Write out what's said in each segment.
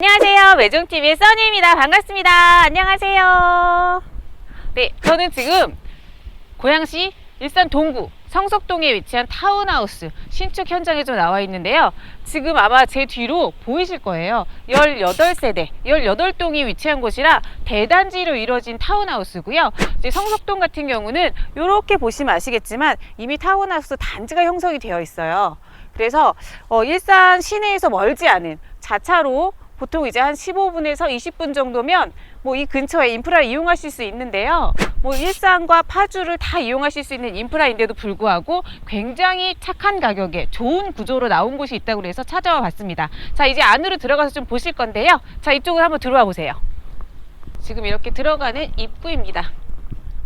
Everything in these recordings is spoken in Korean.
안녕하세요. 외종TV의 써니입니다. 반갑습니다. 안녕하세요. 네, 저는 지금 고양시 일산 동구 성석동에 위치한 타운하우스 신축 현장에 좀 나와 있는데요. 지금 아마 제 뒤로 보이실 거예요. 18세대, 18동이 위치한 곳이라 대단지로 이루어진 타운하우스고요. 이제 성석동 같은 경우는 이렇게 보시면 아시겠지만 이미 타운하우스 단지가 형성이 되어 있어요. 그래서 어, 일산 시내에서 멀지 않은 자차로 보통 이제 한 15분에서 20분 정도면 뭐 이 근처에 인프라를 이용하실 수 있는데요. 뭐 일산과 파주를 다 이용하실 수 있는 인프라인데도 불구하고 굉장히 착한 가격에 좋은 구조로 나온 곳이 있다고 해서 찾아와 봤습니다. 자, 이제 안으로 들어가서 좀 보실 건데요. 자, 이쪽으로 한번 들어와 보세요. 지금 이렇게 들어가는 입구입니다.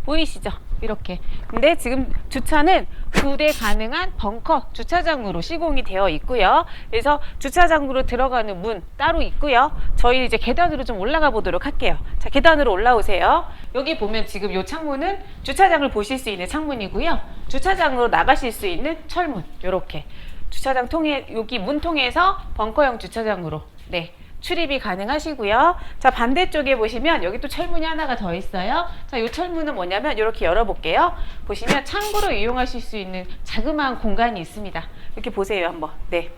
보이시죠? 이렇게. 근데 지금 주차는 두대 가능한 벙커 주차장으로 시공이 되어 있고요. 그래서 주차장으로 들어가는 문 따로 있고요. 저희 이제 계단으로 좀 올라가 보도록 할게요. 자, 계단으로 올라오세요. 여기 보면 지금 이 창문은 주차장을 보실 수 있는 창문이고요. 주차장으로 나가실 수 있는 철문. 이렇게. 주차장 통해 여기 문 통해서 벙커형 주차장으로 네 출입이 가능하시고요. 자 반대쪽에 보시면 여기 또 철문이 하나가 더 있어요. 자이 철문은 뭐냐면 이렇게 열어볼게요. 보시면 창고로 이용하실 수 있는 자그마한 공간이 있습니다. 이렇게 보세요 한번. 네.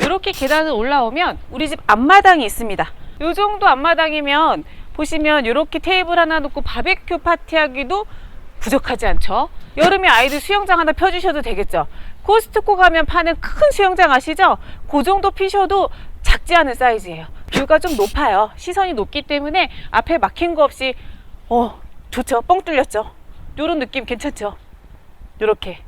이렇게 계단을 올라오면 우리 집 앞마당이 있습니다. 이 정도 앞마당이면 보시면 이렇게 테이블 하나 놓고 바베큐 파티하기도 부족하지 않죠? 여름에 아이들 수영장 하나 펴주셔도 되겠죠? 코스트코 가면 파는 큰 수영장 아시죠? 그 정도 피셔도 작지 않은 사이즈예요. 뷰가 좀 높아요. 시선이 높기 때문에 앞에 막힌 거 없이 어 좋죠? 뻥 뚫렸죠? 요런 느낌 괜찮죠? 요렇게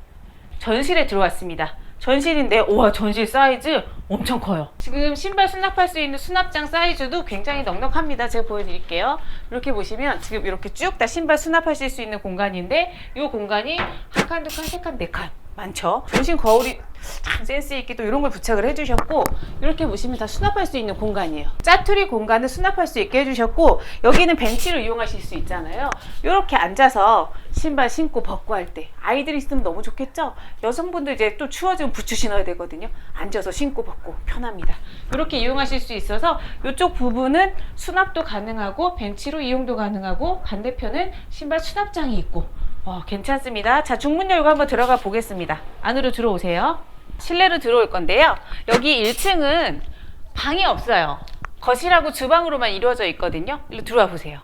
전실에 들어왔습니다. 전실인데 우와 전실 사이즈 엄청 커요. 지금 신발 수납할 수 있는 수납장 사이즈도 굉장히 넉넉합니다. 제가 보여드릴게요. 이렇게 보시면 지금 이렇게 쭉 다 신발 수납하실 수 있는 공간인데 이 공간이 한 칸, 두 칸, 세 칸, 네 칸 많죠. 전신 거울이 참 센스 있게 또 이런 걸 부착을 해주셨고 이렇게 보시면 다 수납할 수 있는 공간이에요. 짜투리 공간을 수납할 수 있게 해주셨고 여기는 벤치를 이용하실 수 있잖아요. 이렇게 앉아서 신발 신고 벗고 할 때 아이들이 있으면 너무 좋겠죠. 여성분들 이제 또 추워지면 부츠 신어야 되거든요. 앉아서 신고 벗고 편합니다. 이렇게 이용하실 수 있어서 이쪽 부분은 수납도 가능하고 벤치로 이용도 가능하고 반대편은 신발 수납장이 있고 어, 괜찮습니다. 자, 중문 열고 한번 들어가 보겠습니다. 안으로 들어오세요. 실내로 들어올 건데요. 여기 1층은 방이 없어요. 거실하고 주방으로만 이루어져 있거든요. 일로 들어와 보세요.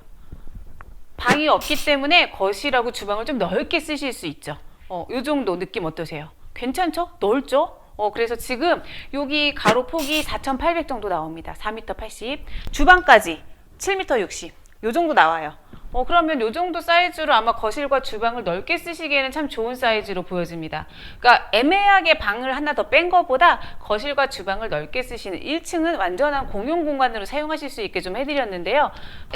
방이 없기 때문에 거실하고 주방을 좀 넓게 쓰실 수 있죠. 어, 요 정도 느낌 어떠세요? 괜찮죠? 넓죠? 어, 그래서 지금 여기 가로 폭이 4,800 정도 나옵니다. 4m 80. 주방까지 7m 60. 요 정도 나와요. 어, 그러면 요 정도 사이즈로 아마 거실과 주방을 넓게 쓰시기에는 참 좋은 사이즈로 보여집니다. 그러니까 애매하게 방을 하나 더 뺀 것보다 거실과 주방을 넓게 쓰시는 1층은 완전한 공용 공간으로 사용하실 수 있게 좀 해드렸는데요.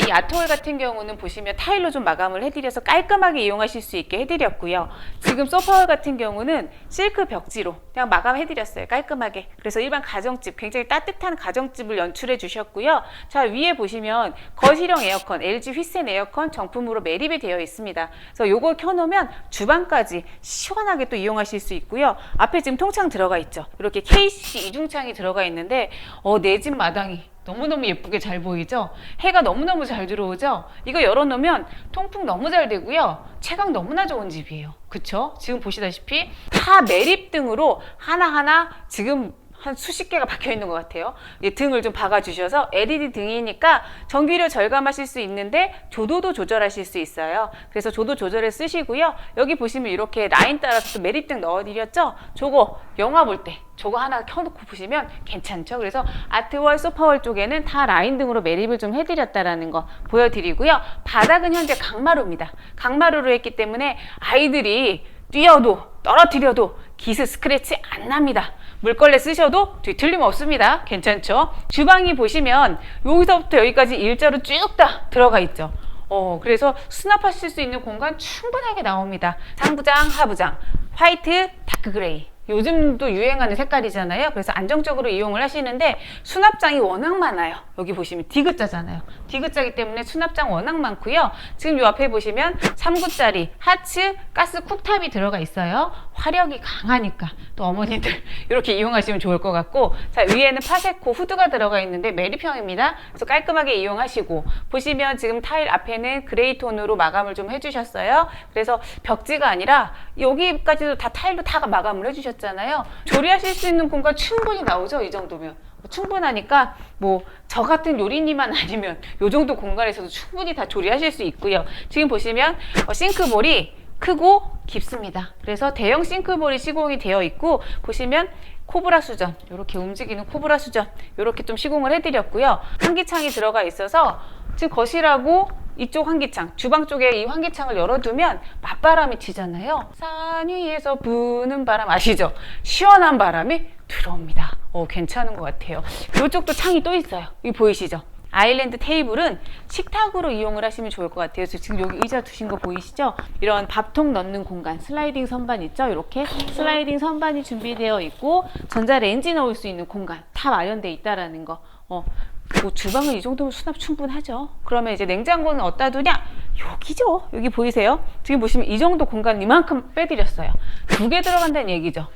이 아트홀 같은 경우는 보시면 타일로 좀 마감을 해드려서 깔끔하게 이용하실 수 있게 해드렸고요. 지금 소파홀 같은 경우는 실크 벽지로 그냥 마감해드렸어요. 깔끔하게. 그래서 일반 가정집, 굉장히 따뜻한 가정집을 연출해 주셨고요. 자, 위에 보시면 거실형 에어컨, LG 휘센 에어컨 정품으로 매립이 되어 있습니다. 그래서 요걸 켜놓으면 주방까지 시원하게 또 이용하실 수 있고요. 앞에 지금 통창 들어가 있죠. 이렇게 KC 이중창이 들어가 있는데 어, 내 집 마당이 너무너무 예쁘게 잘 보이죠? 해가 너무너무 잘 들어오죠? 이거 열어놓으면 통풍 너무 잘 되고요. 채광 너무나 좋은 집이에요. 그쵸? 지금 보시다시피 다 매립 등으로 하나하나 지금 한 수십 개가 박혀 있는 것 같아요. 이 등을 좀 박아주셔서 LED 등이니까 전기료 절감하실 수 있는데 조도도 조절하실 수 있어요. 그래서 조도 조절해 쓰시고요. 여기 보시면 이렇게 라인 따라서 또 매립등 넣어드렸죠? 저거 영화 볼 때 저거 하나 켜놓고 보시면 괜찮죠? 그래서 아트월, 소파월 쪽에는 다 라인 등으로 매립을 좀 해드렸다라는 거 보여드리고요. 바닥은 현재 강마루입니다. 강마루로 했기 때문에 아이들이 뛰어도 떨어뜨려도 기스 스크래치 안 납니다. 물걸레 쓰셔도 뒤틀림 없습니다. 괜찮죠? 주방이 보시면 여기서부터 여기까지 일자로 쭉 다 들어가 있죠. 어, 그래서 수납하실 수 있는 공간 충분하게 나옵니다. 상부장, 하부장, 화이트, 다크 그레이. 요즘도 유행하는 색깔이잖아요. 그래서 안정적으로 이용을 하시는데 수납장이 워낙 많아요. 여기 보시면 디귿자잖아요. 디귿자기 때문에 수납장 워낙 많고요. 지금 요 앞에 보시면 3구짜리 하츠 가스 쿡탑이 들어가 있어요. 화력이 강하니까 또 어머니들 이렇게 이용하시면 좋을 것 같고 자 위에는 파세코 후드가 들어가 있는데 메리평입니다. 그래서 깔끔하게 이용하시고 보시면 지금 타일 앞에는 그레이 톤으로 마감을 좀 해주셨어요. 그래서 벽지가 아니라 여기까지도 다 타일로 다 마감을 해주셨잖아요. 조리하실 수 있는 공간 충분히 나오죠 이 정도면. 충분하니까 뭐 저 같은 요리니만 아니면 요 정도 공간에서도 충분히 다 조리하실 수 있고요. 지금 보시면 어, 싱크볼이 크고 깊습니다. 그래서 대형 싱크볼이 시공이 되어 있고 보시면 코브라 수전 이렇게 움직이는 코브라 수전 이렇게 좀 시공을 해드렸고요. 환기창이 들어가 있어서 지금 거실하고 이쪽 환기창, 주방 쪽에 이 환기창을 열어두면 맞바람이 치잖아요. 산 위에서 부는 바람 아시죠? 시원한 바람이 들어옵니다. 어, 괜찮은 것 같아요. 이쪽도 창이 또 있어요. 이 보이시죠? 아일랜드 테이블은 식탁으로 이용을 하시면 좋을 것 같아요. 지금 여기 의자 두신 거 보이시죠? 이런 밥통 넣는 공간, 슬라이딩 선반 있죠? 이렇게 슬라이딩 선반이 준비되어 있고 전자레인지 넣을 수 있는 공간 다 마련돼 있다라는 거. 어, 뭐 주방은 이 정도면 수납 충분하죠. 그러면 이제 냉장고는 어디다 두냐? 여기죠. 여기 보이세요? 지금 보시면 이 정도 공간 이만큼 빼드렸어요. 두 개 들어간다는 얘기죠.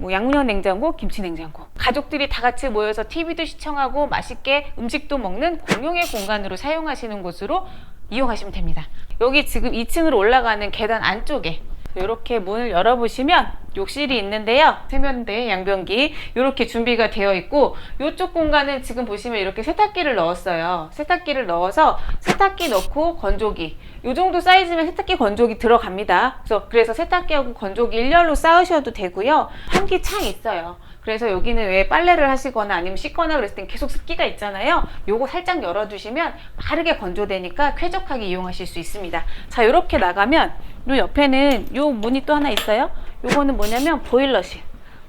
뭐 양면 냉장고, 김치 냉장고. 가족들이 다 같이 모여서 TV도 시청하고 맛있게 음식도 먹는 공용의 공간으로 사용하시는 곳으로 이용하시면 됩니다. 여기 지금 2층으로 올라가는 계단 안쪽에 이렇게 문을 열어보시면 욕실이 있는데요. 세면대, 양변기 이렇게 준비가 되어 있고 이쪽 공간은 지금 보시면 이렇게 세탁기를 넣었어요. 세탁기를 넣어서 세탁기 넣고 건조기 이 정도 사이즈면 세탁기 건조기 들어갑니다. 그래서, 그래서 세탁기하고 건조기 일렬로 쌓으셔도 되고요. 환기창 있어요. 그래서 여기는 왜 빨래를 하시거나 아니면 씻거나 그랬을 땐 계속 습기가 있잖아요. 요거 살짝 열어두시면 빠르게 건조되니까 쾌적하게 이용하실 수 있습니다. 자, 이렇게 나가면 요 옆에는 요 문이 또 하나 있어요. 요거는 뭐냐면 보일러실.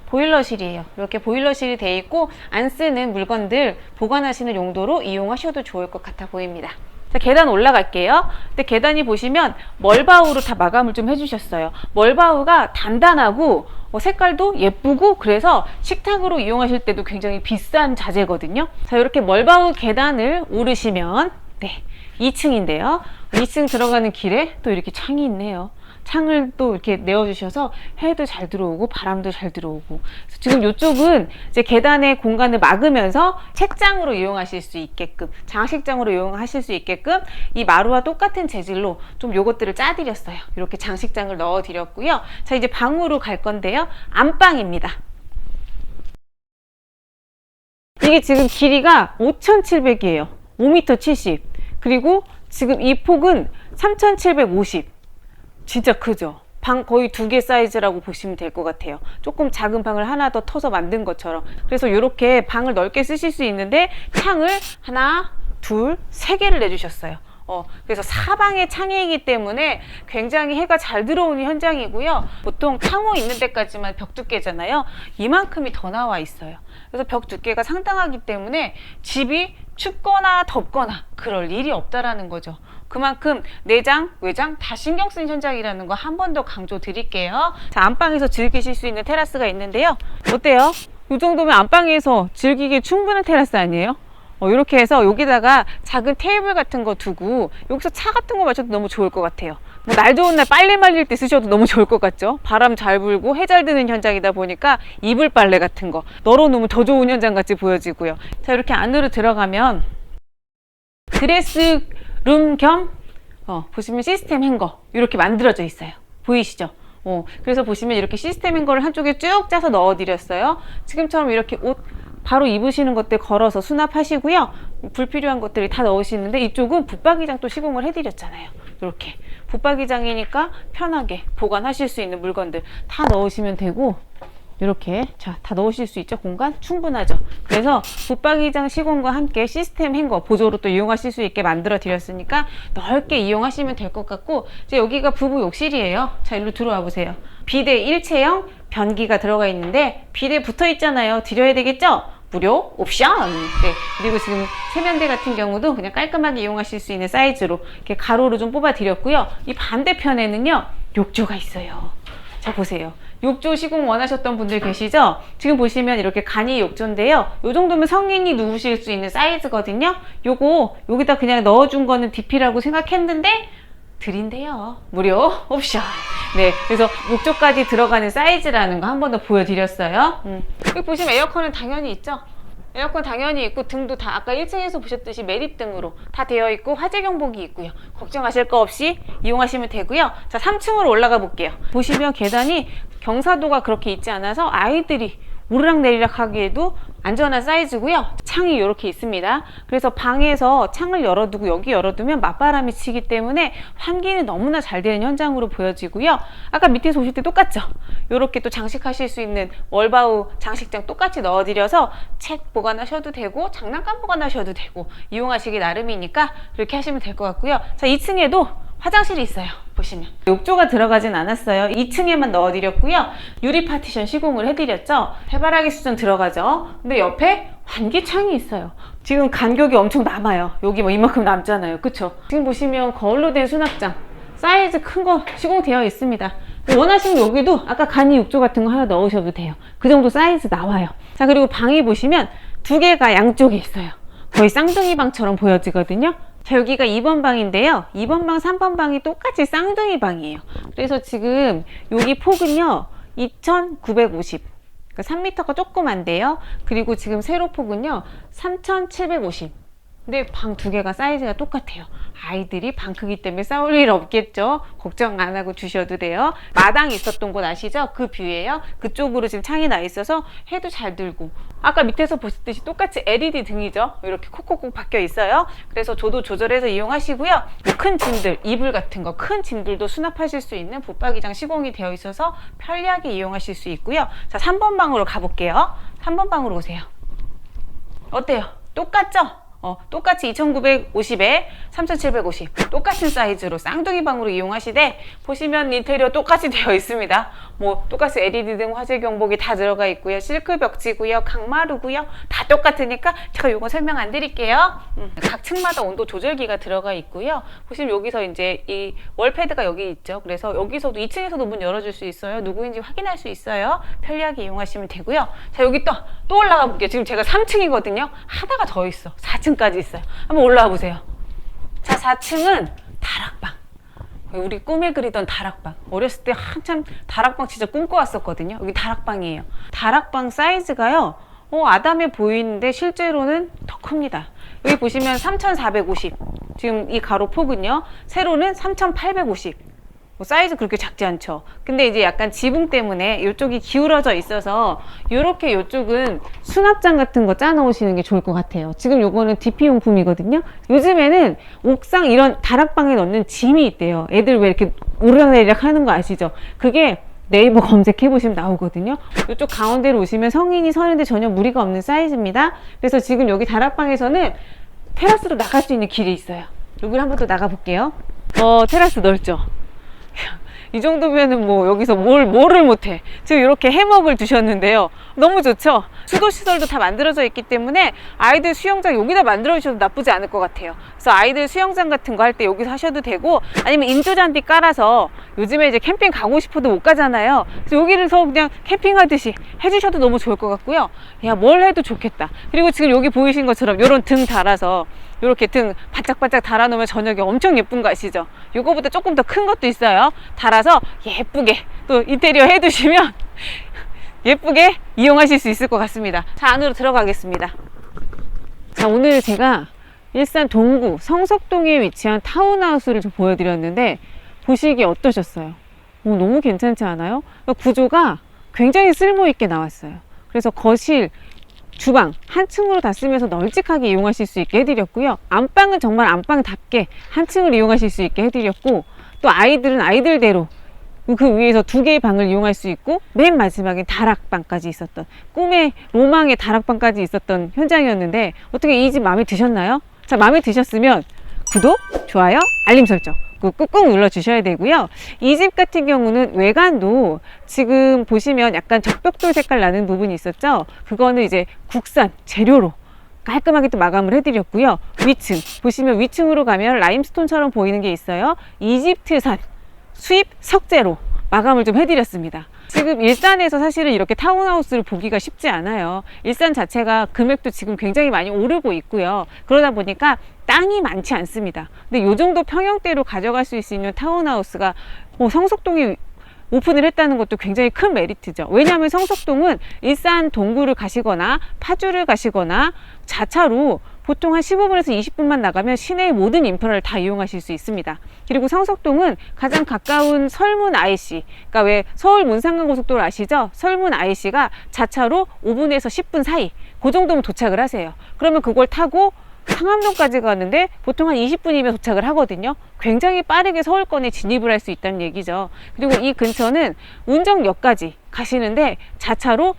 보일러실이에요. 이렇게 보일러실이 돼 있고 안 쓰는 물건들 보관하시는 용도로 이용하셔도 좋을 것 같아 보입니다. 자, 계단 올라갈게요. 근데 계단이 보시면 멀바우로 다 마감을 좀 해주셨어요. 멀바우가 단단하고 어, 색깔도 예쁘고 그래서 식탁으로 이용하실 때도 굉장히 비싼 자재거든요. 자, 이렇게 멀바우 계단을 오르시면 네, 2층인데요. 2층 들어가는 길에 또 이렇게 창이 있네요. 창을 또 이렇게 내어주셔서 해도 잘 들어오고 바람도 잘 들어오고. 지금 이쪽은 이제 계단의 공간을 막으면서 책장으로 이용하실 수 있게끔 장식장으로 이용하실 수 있게끔 이 마루와 똑같은 재질로 좀 요것들을 짜드렸어요. 이렇게 장식장을 넣어드렸고요. 자 이제 방으로 갈 건데요. 안방입니다. 이게 지금 길이가 5,700이에요. 5m 70 그리고 지금 이 폭은 3,750 진짜 크죠? 방 거의 두 개 사이즈라고 보시면 될 것 같아요. 조금 작은 방을 하나 더 터서 만든 것처럼. 그래서 이렇게 방을 넓게 쓰실 수 있는데 창을 하나, 둘, 세 개를 내주셨어요. 어, 그래서 사방에 창이기 때문에 굉장히 해가 잘 들어오는 현장이고요. 보통 창호 있는 데까지만 벽 두께잖아요. 이만큼이 더 나와 있어요. 그래서 벽 두께가 상당하기 때문에 집이 춥거나 덥거나 그럴 일이 없다라는 거죠. 그만큼 내장, 외장 다 신경 쓴 현장이라는 거 한 번 더 강조 드릴게요. 자, 안방에서 즐기실 수 있는 테라스가 있는데요. 어때요? 이 정도면 안방에서 즐기기 충분한 테라스 아니에요? 어, 이렇게 해서 여기다가 작은 테이블 같은 거 두고 여기서 차 같은 거 마셔도 너무 좋을 것 같아요. 뭐 날 좋은 날 빨래 말릴 때 쓰셔도 너무 좋을 것 같죠? 바람 잘 불고 해 잘 드는 현장이다 보니까 이불 빨래 같은 거 널어놓으면 더 좋은 현장 같이 보여지고요. 자 이렇게 안으로 들어가면 드레스 룸 겸 어, 보시면 시스템 행거 이렇게 만들어져 있어요. 보이시죠? 어, 그래서 보시면 이렇게 시스템 행거를 한쪽에 쭉 짜서 넣어드렸어요. 지금처럼 이렇게 옷 바로 입으시는 것들 걸어서 수납하시고요. 불필요한 것들이 다 넣으시는데 이쪽은 붙박이장 또 시공을 해드렸잖아요. 이렇게 붙박이장이니까 편하게 보관하실 수 있는 물건들 다 넣으시면 되고 이렇게 자 다 넣으실 수 있죠 공간 충분하죠 그래서 붙박이장 시공과 함께 시스템 행거 보조로 또 이용하실 수 있게 만들어 드렸으니까 넓게 이용하시면 될 것 같고 이제 여기가 부부 욕실이에요 자 일로 들어와 보세요 비대 일체형 변기가 들어가 있는데 비대 붙어 있잖아요 드려야 되겠죠 무료 옵션. 네. 그리고 지금 세면대 같은 경우도 그냥 깔끔하게 이용하실 수 있는 사이즈로 이렇게 가로로 좀 뽑아 드렸고요. 이 반대편에는요, 욕조가 있어요. 자, 보세요. 욕조 시공 원하셨던 분들 계시죠? 지금 보시면 이렇게 간이 욕조인데요. 요 정도면 성인이 누우실 수 있는 사이즈거든요. 요거 여기다 그냥 넣어준 거는 DP라고 생각했는데 드린대요. 무료 옵션. 네, 그래서 욕조까지 들어가는 사이즈라는 거 한 번 더 보여드렸어요. 음. 여기 보시면 에어컨은 당연히 있죠. 에어컨 당연히 있고 등도 다 아까 1층에서 보셨듯이 매립등으로 다 되어 있고 화재 경보기 있고요. 걱정하실 거 없이 이용하시면 되고요. 자, 3층으로 올라가 볼게요. 보시면 계단이 경사도가 그렇게 있지 않아서 아이들이 오르락 내리락 하기에도 안전한 사이즈고요. 창이 이렇게 있습니다. 그래서 방에서 창을 열어두고 여기 열어두면 맞바람이 치기 때문에 환기는 너무나 잘 되는 현장으로 보여지고요. 아까 밑에서 오실 때 똑같죠? 이렇게 또 장식하실 수 있는 월바우 장식장 똑같이 넣어드려서 책 보관하셔도 되고 장난감 보관하셔도 되고 이용하시기 나름이니까 그렇게 하시면 될 것 같고요. 자, 2층에도 화장실이 있어요. 보시면 욕조가 들어가진 않았어요. 2층에만 넣어드렸고요. 유리 파티션 시공을 해드렸죠. 해바라기 수전 들어가죠. 근데 옆에 환기창이 있어요. 지금 간격이 엄청 남아요. 여기 뭐 이만큼 남잖아요. 그쵸? 지금 보시면 거울로 된 수납장 사이즈 큰 거 시공되어 있습니다. 원하시면 여기도 아까 간이 욕조 같은 거 하나 넣으셔도 돼요. 그 정도 사이즈 나와요. 자 그리고 방이 보시면 두 개가 양쪽에 있어요. 거의 쌍둥이 방처럼 보여지거든요. 자, 여기가 2번 방인데요. 2번 방, 3번 방이 똑같이 쌍둥이 방이에요. 그래서 지금 여기 폭은요, 2,950. 그러니까 3m가 조금 안 돼요. 그리고 지금 세로 폭은요, 3,750. 근데 방 두 개가 사이즈가 똑같아요. 아이들이 방 크기 때문에 싸울 일 없겠죠. 걱정 안 하고 주셔도 돼요. 마당이 있었던 곳 아시죠? 그 뷰예요. 그쪽으로 지금 창이 나 있어서 해도 잘 들고. 아까 밑에서 보셨듯이 똑같이 LED 등이죠. 이렇게 콕콕콕 박혀 있어요. 그래서 조도 조절해서 이용하시고요. 뭐큰 짐들, 이불 같은 거, 큰 짐들도 수납하실 수 있는 붙박이장 시공이 되어 있어서 편리하게 이용하실 수 있고요. 자, 3번 방으로 가볼게요. 3번 방으로 오세요. 어때요? 똑같죠? 어, 똑같이 2950에 3750 똑같은 사이즈로 쌍둥이 방으로 이용하시되 보시면 인테리어 똑같이 되어 있습니다. 뭐 똑같이 LED 등 화재 경보기 다 들어가 있고요. 실크 벽지고요. 강마루고요. 다 똑같으니까 제가 이거 설명 안 드릴게요. 음, 각 층마다 온도 조절기가 들어가 있고요. 보시면 여기서 이제 이 월패드가 여기 있죠. 그래서 여기서도 2층에서도 문 열어줄 수 있어요. 누구인지 확인할 수 있어요. 편리하게 이용하시면 되고요. 자 여기 또 또 올라가 볼게요. 지금 제가 3층이거든요. 하나가 더 있어. 4층까지 있어요. 한번 올라와 보세요. 자 4층은 다락방. 우리 꿈에 그리던 다락방. 어렸을 때 한참 다락방 진짜 꿈꿔왔었거든요. 여기 다락방이에요. 다락방 사이즈가요. 어, 아담해 보이는데 실제로는 더 큽니다. 여기 보시면 3,450. 지금 이 가로 폭은요. 세로는 3,850. 뭐 사이즈 그렇게 작지 않죠. 근데 이제 약간 지붕 때문에 이쪽이 기울어져 있어서 이렇게 이쪽은 수납장 같은 거 짜놓으시는 게 좋을 것 같아요. 지금 요거는 DP 용품이거든요. 요즘에는 옥상 이런 다락방에 넣는 짐이 있대요. 애들 왜 이렇게 오르락내리락 하는 거 아시죠? 그게 네이버 검색해 보시면 나오거든요. 이쪽 가운데로 오시면 성인이 서는데 전혀 무리가 없는 사이즈입니다. 그래서 지금 여기 다락방에서는 테라스로 나갈 수 있는 길이 있어요. 여기를 한번 또 나가 볼게요. 어, 테라스 넓죠? 이 정도면은 뭐 여기서 뭘 뭐를 못해. 지금 이렇게 해먹을 두셨는데요. 너무 좋죠? 수도 시설도 다 만들어져 있기 때문에 아이들 수영장 여기다 만들어 주셔도 나쁘지 않을 것 같아요. 그래서 아이들 수영장 같은 거 할 때 여기서 하셔도 되고 아니면 인조잔디 깔아서 요즘에 이제 캠핑 가고 싶어도 못 가잖아요. 그래서 여기서 그냥 캠핑하듯이 해주셔도 너무 좋을 것 같고요. 야 뭘 해도 좋겠다. 그리고 지금 여기 보이신 것처럼 이런 등 달아서 이렇게 등 바짝바짝 달아놓으면 저녁에 엄청 예쁜 거 아시죠? 이거보다 조금 더 큰 것도 있어요. 달아서 예쁘게 또 인테리어 해두시면 예쁘게 이용하실 수 있을 것 같습니다. 자, 안으로 들어가겠습니다. 자, 오늘 제가 일산 동구 성석동에 위치한 타운하우스를 좀 보여드렸는데 보시기 어떠셨어요? 오, 너무 괜찮지 않아요? 구조가 굉장히 쓸모있게 나왔어요. 그래서 거실, 주방 한 층으로 다 쓰면서 널찍하게 이용하실 수 있게 해드렸고요. 안방은 정말 안방답게 한 층을 이용하실 수 있게 해드렸고 또 아이들은 아이들대로 그 위에서 두 개의 방을 이용할 수 있고 맨 마지막에 다락방까지 있었던 꿈의 로망의 다락방까지 있었던 현장이었는데 어떻게 이 집 마음에 드셨나요? 자 마음에 드셨으면 구독, 좋아요, 알림 설정 그 꾹꾹 눌러 주셔야 되고요. 이 집 같은 경우는 외관도 지금 보시면 약간 적벽돌 색깔 나는 부분이 있었죠. 그거는 이제 국산 재료로 깔끔하게 또 마감을 해드렸고요. 위층 보시면 위층으로 가면 라임스톤처럼 보이는 게 있어요. 이집트산 수입 석재로 마감을 좀 해드렸습니다. 지금 일산에서 사실은 이렇게 타운하우스를 보기가 쉽지 않아요. 일산 자체가 금액도 지금 굉장히 많이 오르고 있고요. 그러다 보니까 땅이 많지 않습니다. 근데 요 정도 평형대로 가져갈 수 있는 타운하우스가 뭐 성석동이 오픈을 했다는 것도 굉장히 큰 메리트죠. 왜냐하면 성석동은 일산 동구를 가시거나 파주를 가시거나 자차로 보통 한 15분에서 20분만 나가면 시내의 모든 인프라를 다 이용하실 수 있습니다. 그리고 성석동은 가장 가까운 설문 IC, 그러니까 왜 서울 문상간 고속도로 아시죠? 설문 IC가 자차로 5분에서 10분 사이, 그 정도면 도착을 하세요. 그러면 그걸 타고 상암동까지 가는데 보통 한 20분이면 도착을 하거든요. 굉장히 빠르게 서울권에 진입을 할 수 있다는 얘기죠. 그리고 이 근처는 운정역까지 가시는데 자차로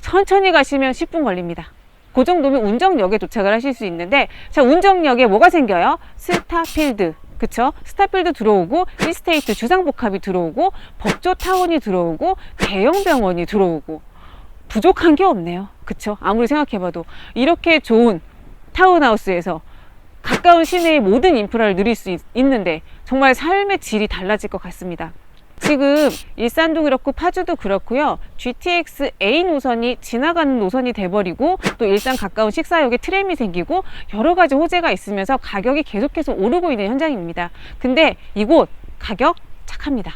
천천히 가시면 10분 걸립니다. 그 정도면 운정역에 도착을 하실 수 있는데 자 운정역에 뭐가 생겨요? 스타필드 그쵸? 스타필드 들어오고 이스테이트 주상복합이 들어오고 법조타운이 들어오고 대형병원이 들어오고 부족한 게 없네요. 그쵸? 아무리 생각해봐도 이렇게 좋은 타운하우스에서 가까운 시내의 모든 인프라를 누릴 수 있, 있는데 정말 삶의 질이 달라질 것 같습니다. 지금 일산도 그렇고 파주도 그렇고요. GTX A 노선이 지나가는 노선이 돼버리고 또 일산 가까운 식사역에 트램이 생기고 여러 가지 호재가 있으면서 가격이 계속해서 오르고 있는 현장입니다. 근데 이곳 가격 착합니다.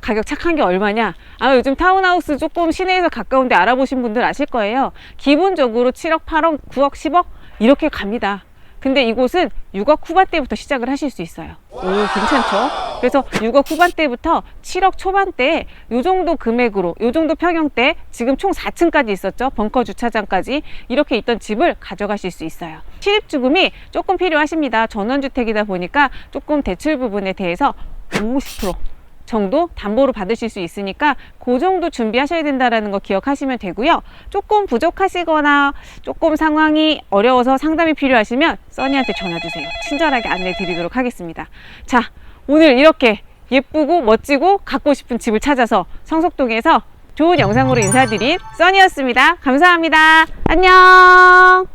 가격 착한 게 얼마냐? 아, 요즘 타운하우스 조금 시내에서 가까운데 알아보신 분들 아실 거예요. 기본적으로 7억, 8억, 9억, 10억 이렇게 갑니다. 근데 이곳은 6억 후반대부터 시작을 하실 수 있어요. 오, 괜찮죠? 그래서 6억 후반대부터 7억 초반대에 요 정도 금액으로, 요 정도 평형대, 지금 총 4층까지 있었죠? 벙커 주차장까지 이렇게 있던 집을 가져가실 수 있어요. 실입주금이 조금 필요하십니다. 전원주택이다 보니까 조금 대출 부분에 대해서 50% 정도 담보로 받으실 수 있으니까 그 정도 준비하셔야 된다라는 거 기억하시면 되고요. 조금 부족하시거나 조금 상황이 어려워서 상담이 필요하시면 써니한테 전화 주세요. 친절하게 안내 드리도록 하겠습니다. 자, 오늘 이렇게 예쁘고 멋지고 갖고 싶은 집을 찾아서 성석동에서 좋은 영상으로 인사드린 써니였습니다. 감사합니다. 안녕.